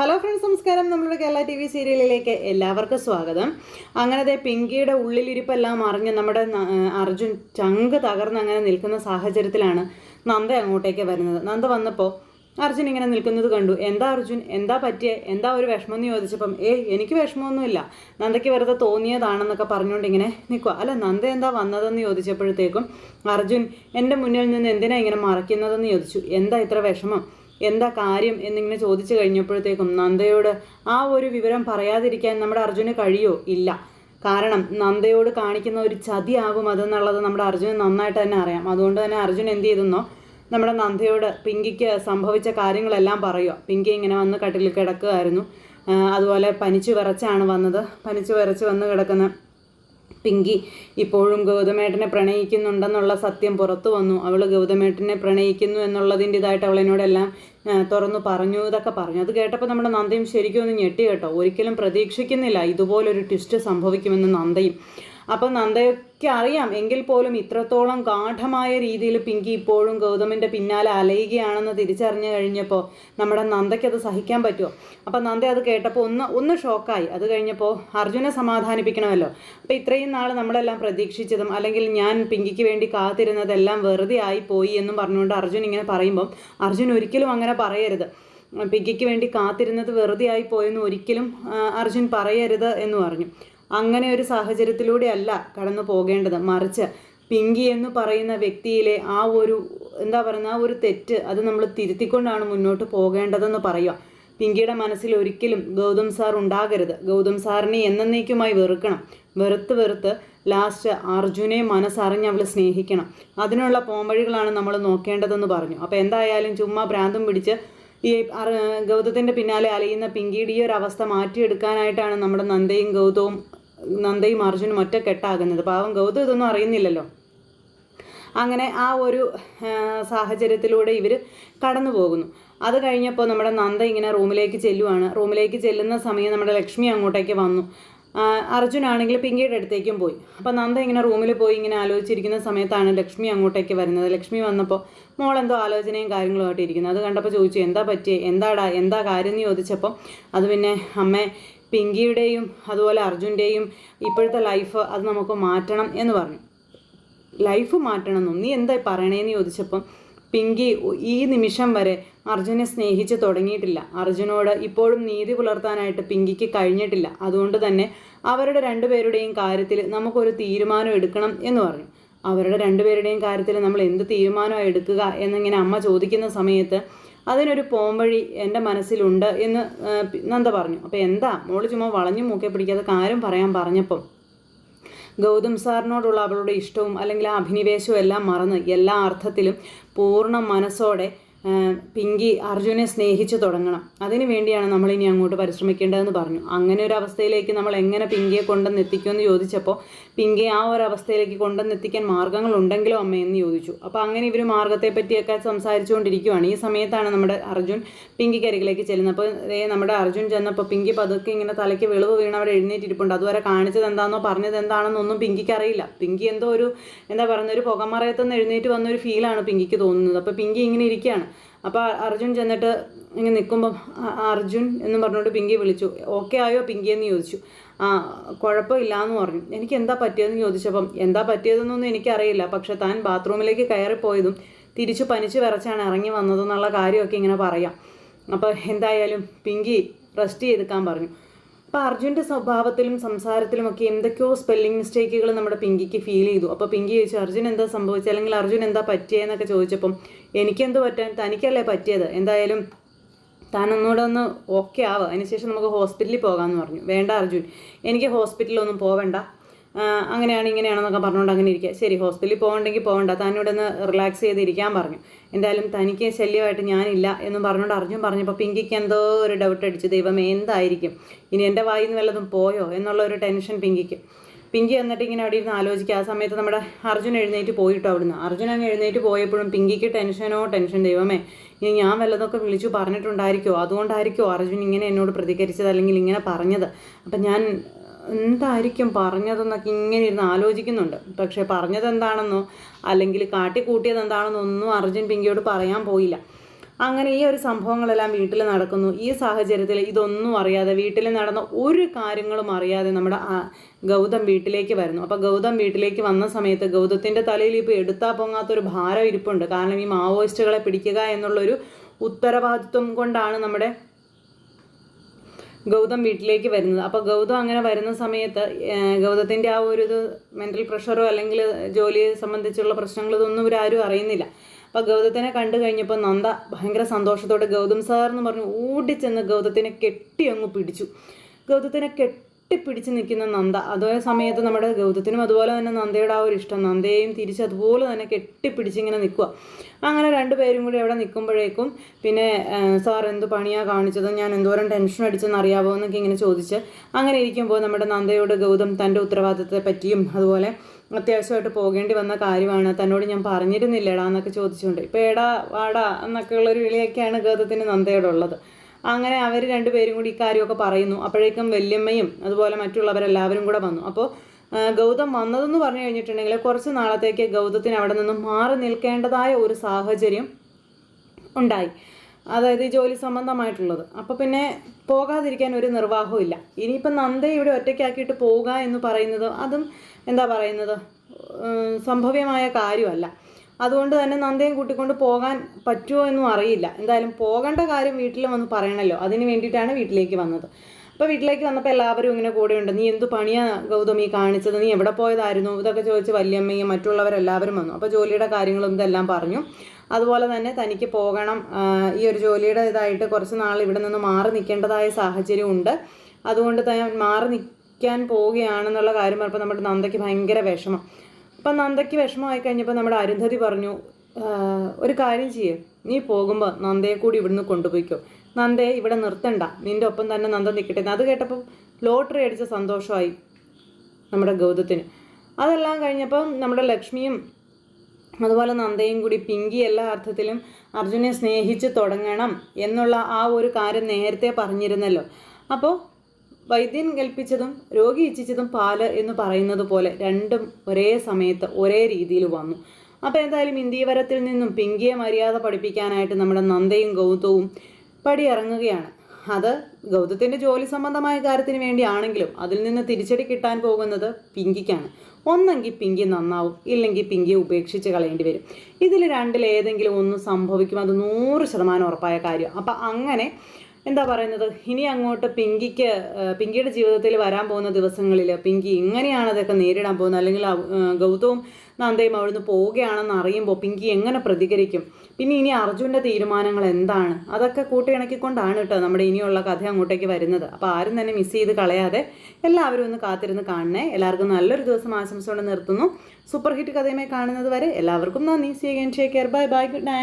Hello friends നമസ്കാരം. നമ്മളുടെ Kerala T V സീരിയലിലേക്ക് എല്ലാവർക്കും സ്വാഗതം. അങ്ങനത്തെ പിങ്കിയുടെ ഉള്ളിലിരിപ്പെല്ലാം അറിഞ്ഞ് നമ്മുടെ അർജുൻ ചങ്ക് തകർന്ന് അങ്ങനെ നിൽക്കുന്ന സാഹചര്യത്തിലാണ് നന്ദ അങ്ങോട്ടേക്ക് വരുന്നത്. നന്ദ വന്നപ്പോൾ അർജുൻ ഇങ്ങനെ നിൽക്കുന്നത് കണ്ടു. എന്താ അർജുൻ? എന്താ പറ്റിയേ? എന്താ ഒരു വിഷമം എന്ന് ചോദിച്ചപ്പം ഏ എനിക്ക് വിഷമമൊന്നുമില്ല. നന്ദയ്ക്ക് വെറുതെ തോന്നിയതാണെന്നൊക്കെ പറഞ്ഞുകൊണ്ട് ഇങ്ങനെ നിൽക്കുക അല്ല നന്ദ എന്താ വന്നതെന്ന് ചോദിച്ചപ്പോഴത്തേക്കും അർജുൻ എന്റെ മുന്നിൽ നിന്ന് എന്തിനാ ഇങ്ങനെ മറയ്ക്കുന്നതെന്ന് ചോദിച്ചു. എന്താ ഇത്ര വിഷമം? എന്താ കാര്യം എന്നിങ്ങനെ ചോദിച്ചു കഴിഞ്ഞപ്പോഴത്തേക്കും നന്ദയോട് ആ ഒരു വിവരം പറയാതിരിക്കാൻ നമ്മുടെ അർജുന് കഴിയോ? ഇല്ല. കാരണം നന്ദയോട് കാണിക്കുന്ന ഒരു ചതിയാകും അതെന്നുള്ളത് നമ്മുടെ അർജുന് നന്നായിട്ട് തന്നെ അറിയാം. അതുകൊണ്ട് തന്നെ അർജുൻ എന്ത് ചെയ്തെന്നോ നമ്മുടെ നന്ദയോട് പിങ്കിക്ക് സംഭവിച്ച കാര്യങ്ങളെല്ലാം പറയുക പിങ്കി ഇങ്ങനെ വന്ന് കട്ടിലിൽ കിടക്കുകയായിരുന്നു അതുപോലെ പനിച്ചു വിറച്ചാണ് വന്നത്. പനിച്ചു വിറച്ച് വന്ന് കിടക്കുന്ന പിങ്കി ഇപ്പോഴും ഗൗതമേട്ടനെ പ്രണയിക്കുന്നുണ്ടെന്നുള്ള സത്യം പുറത്തു വന്നു. അവൾ ഗൗതമേട്ടനെ പ്രണയിക്കുന്നു എന്നുള്ളതിന്റെതായിട്ട് അവളെന്നോടെല്ലാം തുറന്നു പറഞ്ഞു ഇതൊക്കെ പറഞ്ഞു. അത് കേട്ടപ്പോൾ നമ്മുടെ നന്ദയും ശരിക്കും ഒന്ന് ഞെട്ടി കേട്ടോ. ഒരിക്കലും പ്രതീക്ഷിക്കുന്നില്ല ഇതുപോലൊരു ട്വിസ്റ്റ് സംഭവിക്കുമെന്ന് നന്ദയും. അപ്പം നന്ദയൊക്കെ അറിയാം എങ്കിൽ പോലും ഇത്രത്തോളം ഗാഠമായ രീതിയിൽ പിങ്കി ഇപ്പോഴും ഗൗതമിന്റെ പിന്നാലെ അലയുകയാണെന്ന് തിരിച്ചറിഞ്ഞു കഴിഞ്ഞപ്പോൾ നമ്മുടെ നന്ദയ്ക്ക് അത് സഹിക്കാൻ പറ്റുമോ? അപ്പം നന്ദ അത് കേട്ടപ്പോൾ ഒന്ന് ഒന്ന് ഷോക്കായി. അത് കഴിഞ്ഞപ്പോൾ അർജുനെ സമാധാനിപ്പിക്കണമല്ലോ. അപ്പം ഇത്രയും നാൾ നമ്മളെല്ലാം പ്രതീക്ഷിച്ചതും അല്ലെങ്കിൽ ഞാൻ പിങ്കിക്ക് വേണ്ടി കാത്തിരുന്നതെല്ലാം വെറുതെ ആയി പോയി എന്നും പറഞ്ഞുകൊണ്ട് അർജുൻ ഇങ്ങനെ പറയുമ്പം അർജുൻ ഒരിക്കലും അങ്ങനെ പറയരുത്. പിങ്കിക്ക് വേണ്ടി കാത്തിരുന്നത് വെറുതെ ആയി പോയെന്ന് ഒരിക്കലും അർജുൻ പറയരുത് എന്ന് പറഞ്ഞു. അങ്ങനെ ഒരു സാഹചര്യത്തിലൂടെയല്ല കടന്നു പോകേണ്ടത്. മറിച്ച് പിങ്കി എന്ന് പറയുന്ന വ്യക്തിയിലെ ആ ഒരു എന്താ പറയുന്ന ആ ഒരു തെറ്റ് അത് നമ്മൾ തിരുത്തിക്കൊണ്ടാണ് മുന്നോട്ട് പോകേണ്ടതെന്ന് പറയുക. പിങ്കിയുടെ മനസ്സിൽ ഒരിക്കലും ഗൗതം സാർ ഉണ്ടാകരുത്. ഗൗതം സാറിനെ എന്നേക്കുമായി വെറുക്കണം. വെറുത്ത് വെറുത്ത് ലാസ്റ്റ് അർജുനെ മനസ്സറിഞ്ഞ് അവൾ സ്നേഹിക്കണം. അതിനുള്ള പോംവഴികളാണ് നമ്മൾ നോക്കേണ്ടതെന്ന് പറഞ്ഞു. അപ്പോൾ എന്തായാലും ചുമ്മാ ഭ്രാന്തം പിടിച്ച് ഈ ഗൗതത്തിന്റെ പിന്നാലെ അലയുന്ന പിങ്കിയുടെ ഈ ഒരു അവസ്ഥ മാറ്റിയെടുക്കാനായിട്ടാണ് നമ്മുടെ നന്ദയും ഗൗതവും നന്ദയും അർജുനും ഒറ്റക്കെട്ടാകുന്നത് പാവം ഗൗതം ഇതൊന്നും അറിയുന്നില്ലല്ലോ. അങ്ങനെ ആ ഒരു സാഹചര്യത്തിലൂടെ ഇവർ കടന്നു പോകുന്നു. അത് കഴിഞ്ഞപ്പോൾ നമ്മുടെ നന്ദ ഇങ്ങനെ റൂമിലേക്ക് ചെല്ലുവാണ്. റൂമിലേക്ക് ചെല്ലുന്ന സമയം നമ്മുടെ ലക്ഷ്മി അങ്ങോട്ടേക്ക് വന്നു. അർജുനാണെങ്കിൽ പിങ്കിയുടെ അടുത്തേക്കും പോയി. അപ്പോൾ നന്ദ ഇങ്ങനെ റൂമിൽ പോയി ഇങ്ങനെ ആലോചിച്ചിരിക്കുന്ന സമയത്താണ് ലക്ഷ്മി അങ്ങോട്ടേക്ക് വരുന്നത്. ലക്ഷ്മി വന്നപ്പോൾ മോൾ മോളെന്തോ ആലോചനയും കാര്യങ്ങളുമായിട്ട് ഇരിക്കുന്നത് അത് കണ്ടപ്പോൾ ചോദിച്ചു എന്താ പറ്റിയേ? എന്താടാ? എന്താ കാര്യം? എന്ന് ചോദിച്ചപ്പോൾ അത് പിന്നെ അമ്മേ പിങ്കിയുടെയും അതുപോലെ അർജുന്റെയും ഇപ്പോഴത്തെ ലൈഫ് അത് നമുക്ക് മാറ്റണം എന്ന് പറഞ്ഞു. ലൈഫ് മാറ്റണം എന്നും നീ എന്താ പറയണേന്ന് ചോദിച്ചപ്പം പിങ്കി ഈ നിമിഷം വരെ അർജുനെ സ്നേഹിച്ച് തുടങ്ങിയിട്ടില്ല. അർജുനോട് ഇപ്പോഴും നീതി പുലർത്താനായിട്ട് പിങ്കിക്ക് കഴിഞ്ഞിട്ടില്ല. അതുകൊണ്ട് തന്നെ അവരുടെ രണ്ടുപേരുടെയും കാര്യത്തിൽ നമുക്കൊരു തീരുമാനം എടുക്കണം എന്ന് പറഞ്ഞു. അവരുടെ രണ്ടുപേരുടെയും കാര്യത്തിൽ നമ്മൾ എന്ത് തീരുമാനമാണ് എടുക്കുക എന്നിങ്ങനെ അമ്മ ചോദിക്കുന്ന സമയത്ത് അതിനൊരു പോംവഴി എന്റെ മനസ്സിലുണ്ട് എന്ന് നന്ദ പറഞ്ഞു. അപ്പോൾ എന്താ? മോൾ ചുമ്മാ വളഞ്ഞു മൂക്കെ പിടിക്കാതെ കാര്യം പറയാൻ പറഞ്ഞപ്പം ഗൗതം സാറിനോടുള്ള അവളുടെ ഇഷ്ടവും അല്ലെങ്കിൽ ആ അഭിനിവേശവും എല്ലാം മറന്ന് എല്ലാ അർത്ഥത്തിലും പൂർണ മനസ്സോടെ പിങ്കി അർജുനെ സ്നേഹിച്ചു തുടങ്ങണം. അതിനു വേണ്ടിയാണ് നമ്മൾ ഇനി അങ്ങോട്ട് പരിശ്രമിക്കേണ്ടതെന്ന് പറഞ്ഞു. അങ്ങനെ ഒരു അവസ്ഥയിലേക്ക് നമ്മൾ എങ്ങനെ പിങ്കിയെ കൊണ്ടുവന്ന് എത്തിക്കുമെന്ന് ചോദിച്ചപ്പോൾ പിങ്കി ആ ഒരു അവസ്ഥയിലേക്ക് കൊണ്ടുവന്ന് എത്തിക്കാൻ അമ്മ? അമ്മയെന്ന് ചോദിച്ചു. അപ്പോൾ അങ്ങനെ ഇവർ മാർഗത്തെ പറ്റിയൊക്കെ സംസാരിച്ചുകൊണ്ടിരിക്കുവാണ്. ഈ സമയത്താണ് നമ്മുടെ അർജുൻ പിങ്കിക്ക് അരികിലേക്ക് ചെല്ലുന്നത്. അപ്പോൾ നമ്മുടെ അർജുൻ ചെന്നപ്പോൾ പിങ്കി പതുക്കെ ഇങ്ങനെ തലയ്ക്ക് വെളിവ് വീണ് അവിടെ എഴുന്നേറ്റിരിപ്പുണ്ട്. അതുവരെ കാണിച്ചത് എന്താണെന്നോ പറഞ്ഞത് എന്താണെന്നൊന്നും പിങ്കിക്ക് അറിയില്ല. പിങ്കി എന്തോ ഒരു എന്താ പറയുന്ന ഒരു പുകമറയത്തുനിന്ന് എഴുന്നേറ്റ് വന്ന ഒരു ഫീലാണ് പിങ്കിക്ക് തോന്നുന്നത്. അപ്പോൾ പിങ്കി ഇങ്ങനെ ഇരിക്കുകയാണ്. അപ്പോൾ അർജുൻ ചെന്നിട്ട് ഇങ്ങനെ നിൽക്കുമ്പം അർജുൻ എന്ന് പറഞ്ഞുകൊണ്ട് പിങ്കി വിളിച്ചു. ഓക്കെ ആയോ പിങ്കി? എന്ന് ചോദിച്ചു. ആ കുഴപ്പമില്ല എന്ന് പറഞ്ഞു. എനിക്ക് എന്താ പറ്റിയതെന്ന് ചോദിച്ചപ്പം എന്താ പറ്റിയതെന്നൊന്നും എനിക്കറിയില്ല. പക്ഷെ താൻ ബാത്റൂമിലേക്ക് കയറിപ്പോയതും തിരിച്ചു പനിച്ച് വിറച്ചാണ് ഇറങ്ങി വന്നതെന്നുള്ള കാര്യമൊക്കെ ഇങ്ങനെ പറയാം. അപ്പോൾ എന്തായാലും പിങ്കി റെസ്റ്റ് ചെയ്തെടുക്കാൻ പറഞ്ഞു. അപ്പോൾ അർജുന്റെ സ്വഭാവത്തിലും സംസാരത്തിലും ഒക്കെ എന്തൊക്കെയോ സ്പെല്ലിംഗ് മിസ്റ്റേക്കുകൾ നമ്മുടെ പിങ്കിക്ക് ഫീൽ ചെയ്തു. അപ്പോൾ പിങ്കി ചോദിച്ചു അർജുൻ എന്താ സംഭവിച്ചത് അല്ലെങ്കിൽ അർജുൻ എന്താ പറ്റിയതെന്നൊക്കെ ചോദിച്ചപ്പം എനിക്കെന്ത് പറ്റാൻ തനിക്കല്ലേ പറ്റിയത്? എന്തായാലും താൻ ഒന്നുകൂടെ ഒന്ന് ഓക്കെ ആവുക അതിനുശേഷം നമുക്ക് ഹോസ്പിറ്റലിൽ പോകാമെന്ന് പറഞ്ഞു. വേണ്ട അർജുൻ. എനിക്ക് ഹോസ്പിറ്റലിലൊന്നും പോവണ്ട. അങ്ങനെയാണ് ഇങ്ങനെയാണെന്നൊക്കെ പറഞ്ഞുകൊണ്ട് അങ്ങനെ ഇരിക്കുക. ശരി ഹോസ്പിറ്റലിൽ പോകണ്ടെങ്കിൽ പോകണ്ട. തന്നോട് ഒന്ന് റിലാക്സ് ചെയ്തിരിക്കാൻ പറഞ്ഞു. എന്തായാലും തനിക്ക് ശല്യമായിട്ട് ഞാനില്ല എന്നും പറഞ്ഞുകൊണ്ട് അർജുൻ പറഞ്ഞപ്പോൾ പിങ്കിക്ക് എന്തോ ഒരു ഡൗട്ട് അടിച്ചു. ദൈവമേ എന്തായിരിക്കും? ഇനി എന്റെ വായിൽ നിന്ന് വല്ലതും പോയോ എന്നുള്ള ഒരു ടെൻഷൻ പിങ്കിക്ക്. പിങ്കി എന്നിട്ട് ഇങ്ങനെ അവിടെ ഇരുന്ന് ആലോചിക്കുക. ആ സമയത്ത് നമ്മുടെ അർജുൻ എഴുന്നേറ്റ് പോയിട്ടോ അവിടുന്ന്. അർജുൻ അങ്ങ് എഴുന്നേറ്റ് പോയപ്പോഴും പിങ്കിക്ക് ടെൻഷനോ ടെൻഷൻ ദൈവമേ ഇനി ഞാൻ വല്ലതൊക്കെ വിളിച്ചു പറഞ്ഞിട്ടുണ്ടായിരിക്കോ അതുകൊണ്ടായിരിക്കുമോ അർജുൻ ഇങ്ങനെ എന്നോട് പ്രതികരിച്ചത് അല്ലെങ്കിൽ ഇങ്ങനെ പറഞ്ഞത്? അപ്പം ഞാൻ എന്തായിരിക്കും പറഞ്ഞതെന്നൊക്കെ ഇങ്ങനെ ഇരുന്ന് ആലോചിക്കുന്നുണ്ട്. പക്ഷേ പറഞ്ഞത് എന്താണെന്നോ അല്ലെങ്കിൽ കാട്ടിക്കൂട്ടിയത് എന്താണെന്നോ ഒന്നും അർജുൻ പിങ്കിയോട് പറയാൻ പോയില്ല. അങ്ങനെ ഈ ഒരു സംഭവങ്ങളെല്ലാം വീട്ടിൽ നടക്കുന്നു. ഈ സാഹചര്യത്തിൽ ഇതൊന്നും അറിയാതെ വീട്ടിൽ നടന്ന ഒരു കാര്യങ്ങളും അറിയാതെ നമ്മുടെ ഗൗതം വീട്ടിലേക്ക് വരുന്നു. അപ്പോൾ ഗൗതം വീട്ടിലേക്ക് വന്ന സമയത്ത് ഗൗതത്തിന്റെ തലയിൽ ഇപ്പോൾ എടുത്താൽ പൊങ്ങാത്തൊരു ഭാരം ഇരിപ്പുണ്ട്. കാരണം ഈ മാവോയിസ്റ്റുകളെ പിടിക്കുക എന്നുള്ളൊരു ഉത്തരവാദിത്വം കൊണ്ടാണ് നമ്മുടെ ഗൗതം വീട്ടിലേക്ക് വരുന്നത്. അപ്പോൾ ഗൗതം അങ്ങനെ വരുന്ന സമയത്ത് ഗൗതത്തിന്റെ ആ ഒരു ഇത് മെന്റൽ പ്രഷറോ അല്ലെങ്കിൽ ജോലിയെ സംബന്ധിച്ചുള്ള പ്രശ്നങ്ങൾ ഇതൊന്നും ഇവരാരും അറിയുന്നില്ല. അപ്പോൾ ഗൗതത്തിനെ കണ്ടു കഴിഞ്ഞപ്പോൾ നന്ദ ഭയങ്കര സന്തോഷത്തോടെ ഗൗതം സാർ എന്ന് പറഞ്ഞു ഓടിച്ചെന്ന് ഗൗതത്തിനെ കെട്ടി അങ്ങ് പിടിച്ചു. ഗൗതത്തിനെ കെട്ടിപ്പിടിച്ച് നിൽക്കുന്ന നന്ദ. അതേ സമയത്ത് നമ്മുടെ ഗൗതത്തിനും അതുപോലെ തന്നെ നന്ദയുടെ ആ ഒരു ഇഷ്ടം. നന്ദയെയും തിരിച്ച് അതുപോലെ തന്നെ കെട്ടിപ്പിടിച്ചിങ്ങനെ നിൽക്കുക. അങ്ങനെ രണ്ടുപേരും കൂടി അവിടെ നിൽക്കുമ്പോഴേക്കും പിന്നെ സാർ എന്ത് പണിയാണ് കാണിച്ചത്? ഞാൻ എന്തോരം ടെൻഷൻ അടിച്ചെന്ന് അറിയാവോ? എന്നൊക്കെ ഇങ്ങനെ ചോദിച്ച് അങ്ങനെ ഇരിക്കുമ്പോൾ നമ്മുടെ നന്ദയോട് ഗൗതം തന്റെ ഉത്തരവാദിത്തത്തെ പറ്റിയും അതുപോലെ അത്യാവശ്യമായിട്ട് പോകേണ്ടി വന്ന കാര്യമാണ്. തന്നോട് ഞാൻ പറഞ്ഞിരുന്നില്ലേടാ എന്നൊക്കെ ചോദിച്ചുകൊണ്ട്. ഇപ്പോൾ എടാ വാടാ എന്നൊക്കെയുള്ളൊരു വിളിയൊക്കെയാണ് ഗൗതത്തിന് നന്ദയോടുള്ളത്. അങ്ങനെ അവർ രണ്ടുപേരും കൂടി ഇക്കാര്യമൊക്കെ പറയുന്നു. അപ്പോഴേക്കും വല്യമ്മയും അതുപോലെ മറ്റുള്ളവരെല്ലാവരും കൂടെ വന്നു. അപ്പോൾ ഗൗതം വന്നതെന്ന് പറഞ്ഞു കഴിഞ്ഞിട്ടുണ്ടെങ്കിൽ കുറച്ച് നാളത്തേക്ക് ഗൗതത്തിന് അവിടെ നിന്നും മാറി നിൽക്കേണ്ടതായ ഒരു സാഹചര്യം ഉണ്ടായി. അതായത് ഈ ജോലി സംബന്ധമായിട്ടുള്ളത്. അപ്പോൾ പിന്നെ പോകാതിരിക്കാൻ ഒരു നിർവാഹവും ഇല്ല. ഇനിയിപ്പം നന്ദയെ ഇവിടെ ഒറ്റയ്ക്കാക്കിയിട്ട് പോവുക എന്ന് പറയുന്നത് അതും എന്താ പറയുന്നത്? സംഭവ്യമായ കാര്യമല്ല. അതുകൊണ്ട് തന്നെ നന്ദയും കൂട്ടിക്കൊണ്ട് പോകാൻ പറ്റുമോ എന്നും അറിയില്ല. എന്തായാലും പോകേണ്ട കാര്യം വീട്ടിൽ വന്ന് പറയണല്ലോ. അതിന് വേണ്ടിയിട്ടാണ് വീട്ടിലേക്ക് വന്നത്. അപ്പോൾ വീട്ടിലേക്ക് വന്നപ്പോൾ എല്ലാവരും ഇങ്ങനെ കൂടെയുണ്ട് നീ എന്തു പണിയാ ഗൗതമി കാണിച്ചത്? നീ എവിടെ പോയതായിരുന്നു? ഇതൊക്കെ ചോദിച്ച് വല്യമ്മയും മറ്റുള്ളവരെല്ലാവരും വന്നു. അപ്പോൾ ജോലിയുടെ കാര്യങ്ങളും ഇതെല്ലാം പറഞ്ഞു. അതുപോലെ തന്നെ തനിക്ക് പോകണം. ഈ ഒരു ജോലിയുടെ ഇതായിട്ട് കുറച്ച് നാൾ ഇവിടെ നിന്ന് മാറി നിൽക്കേണ്ടതായ സാഹചര്യമുണ്ട് അതുകൊണ്ട് തന്നെ മാറി നിൽക്കാൻ പോവുകയാണെന്നുള്ള കാര്യം പറഞ്ഞപ്പോൾ നമ്മുടെ നന്ദയ്ക്ക് ഭയങ്കര വിഷമം. അപ്പം നന്ദയ്ക്ക് വിഷമമായി കഴിഞ്ഞപ്പോൾ നമ്മുടെ അരുന്ധതി പറഞ്ഞു ഒരു കാര്യം ചെയ്യേ. നീ പോകുമ്പോൾ നന്ദയെ കൂടി ഇവിടുന്ന് കൊണ്ടുപോയിക്കോ. നന്ദയെ ഇവിടെ നിർത്തണ്ട. നിന്റെ ഒപ്പം തന്നെ നന്ദ നിൽക്കട്ടെ അത് കേട്ടപ്പോൾ ലോട്ടറി അടിച്ച സന്തോഷമായി നമ്മുടെ ഗൗതത്തിന്. അതെല്ലാം കഴിഞ്ഞപ്പം നമ്മുടെ ലക്ഷ്മിയും അതുപോലെ നന്ദയും കൂടി പിങ്കി എല്ലാ അർത്ഥത്തിലും അർജുനെ സ്നേഹിച്ച് തുടങ്ങണം എന്നുള്ള ആ ഒരു കാര്യം നേരത്തെ പറഞ്ഞിരുന്നല്ലോ. അപ്പോൾ വൈദ്യൻ കൽപ്പിച്ചതും രോഗി ഇച്ഛിച്ചതും പാൽ എന്ന് പറയുന്നത് പോലെ രണ്ടും ഒരേ സമയത്ത് ഒരേ രീതിയിൽ വന്നു. അപ്പോൾ എന്തായാലും ഇന്ത്യവരത്തിൽ നിന്നും പിങ്കിയെ മര്യാദ പഠിപ്പിക്കാനായിട്ട് നമ്മുടെ നന്ദയും ഗൗതവും പടിയിറങ്ങുകയാണ്. അത് ഗൗതത്തിന്റെ ജോലി സംബന്ധമായ കാര്യത്തിന് വേണ്ടിയാണെങ്കിലും അതിൽ നിന്ന് തിരിച്ചടി കിട്ടാൻ പോകുന്നത് പിങ്കിക്കാണ്. ഒന്നെങ്കിൽ പിങ്കി നന്നാവും ഇല്ലെങ്കിൽ പിങ്കിയെ ഉപേക്ഷിച്ച് കളയേണ്ടി വരും. ഇതിൽ രണ്ടിലേതെങ്കിലും ഒന്ന് സംഭവിക്കും അത് നൂറ് ശതമാനം ഉറപ്പായ കാര്യം. അപ്പം അങ്ങനെ എന്താ പറയുന്നത്? ഇനി അങ്ങോട്ട് പിങ്കിക്ക് പിങ്കിയുടെ ജീവിതത്തിൽ വരാൻ പോകുന്ന ദിവസങ്ങളിൽ പിങ്കി ഇങ്ങനെയാണ് അതൊക്കെ നേരിടാൻ പോകുന്നത്? അല്ലെങ്കിൽ ഗൗതവും നന്ദയും അവിടുന്ന് പോവുകയാണെന്ന് അറിയുമ്പോൾ പിങ്കി എങ്ങനെ പ്രതികരിക്കും? പിന്നെ ഇനി അർജുന്റെ തീരുമാനങ്ങൾ എന്താണ്? അതൊക്കെ കൂട്ടിയിണക്കിക്കൊണ്ടാണ് കേട്ടോ നമ്മുടെ ഇനിയുള്ള കഥ അങ്ങോട്ടേക്ക് വരുന്നത്. അപ്പോൾ ആരും തന്നെ മിസ് ചെയ്ത് കളയാതെ എല്ലാവരും ഒന്ന് കാത്തിരുന്ന് കാണണേ. എല്ലാവർക്കും നല്ലൊരു ദിവസം ആശംസയോടെ നിർത്തുന്നു. സൂപ്പർ ഹിറ്റ് കഥയുമായി കാണുന്നത് വരെ എല്ലാവർക്കും നന്ദി. See again take care bye bye good night